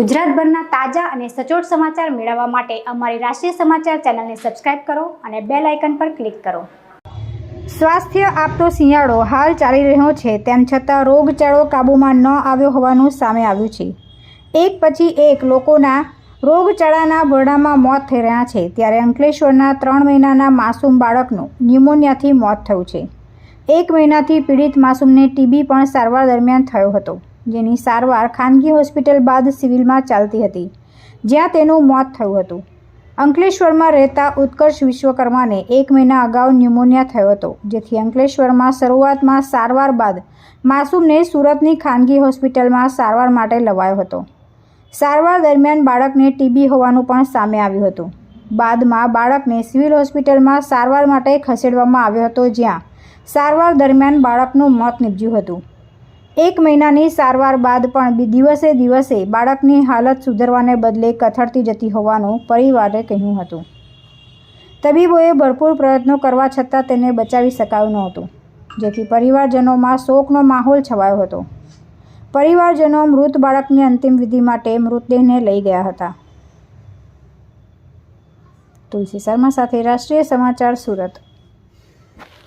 ગુજરાતભરના તાજા અને સચોટ સમાચાર મેળવવા માટે અમારી રાષ્ટ્રીય સમાચાર ચેનલને સબસ્ક્રાઇબ કરો અને બેલ આઇકન પર ક્લિક કરો. સ્વાસ્થ્ય આપતો શિયાળો હાલ ચાલી રહ્યો છે, તેમ છતાં રોગચાળો કાબૂમાં ન આવ્યો હોવાનું સામે આવ્યું છે. એક પછી એક લોકોના રોગચાળાના ભરડામાં મોત થઈ રહ્યા છે, ત્યારે અંકલેશ્વરના ત્રણ મહિનાના માસૂમ બાળકનું ન્યુમોનિયાથી મોત થયું છે. એક મહિનાથી પીડિત માસૂમને ટીબી પણ સારવાર દરમિયાન થયો હતો. જેની સારવાર ખાનગી હોસ્પિટલ બાદ સિવિલમાં ચાલતી હતી, જ્યાં તેનું મોત થયું હતું. અંકલેશ્વરમાં રહેતા ઉત્કર્ષ વિશ્વકર્માને એક મહિના અગાઉ ન્યુમોનિયા થયો હતો, જેથી અંકલેશ્વરમાં શરૂઆતમાં સારવાર બાદ માસૂમને સુરતની ખાનગી હોસ્પિટલમાં સારવાર માટે લવાયો હતો. સારવાર દરમિયાન બાળકને ટીબી હોવાનું પણ સામે આવ્યું હતું. બાદમાં બાળકને સિવિલ હોસ્પિટલમાં સારવાર માટે ખસેડવામાં આવ્યો હતો, જ્યાં સારવાર દરમિયાન બાળકનું મોત નીપજ્યું હતું. એક મહિનાની સારવાર બાદ પણ દિવસે દિવસે બાળકની હાલત સુધરવાને બદલે કથળતી જતી હોવાનું પરિવારે કહ્યું હતું. તબીબોએ ભરપૂર પ્રયત્નો કરવા છતાં તેને બચાવી શકાયું નહોતું. જેથી પરિવારજનોમાં શોકનો માહોલ છવાયો હતો. પરિવારજનો મૃત બાળકની અંતિમ વિધિ માટે મૃતદેહને લઈ ગયા હતા. તુલસી શર્મા સાથે રાષ્ટ્રીય સમાચાર સુરત.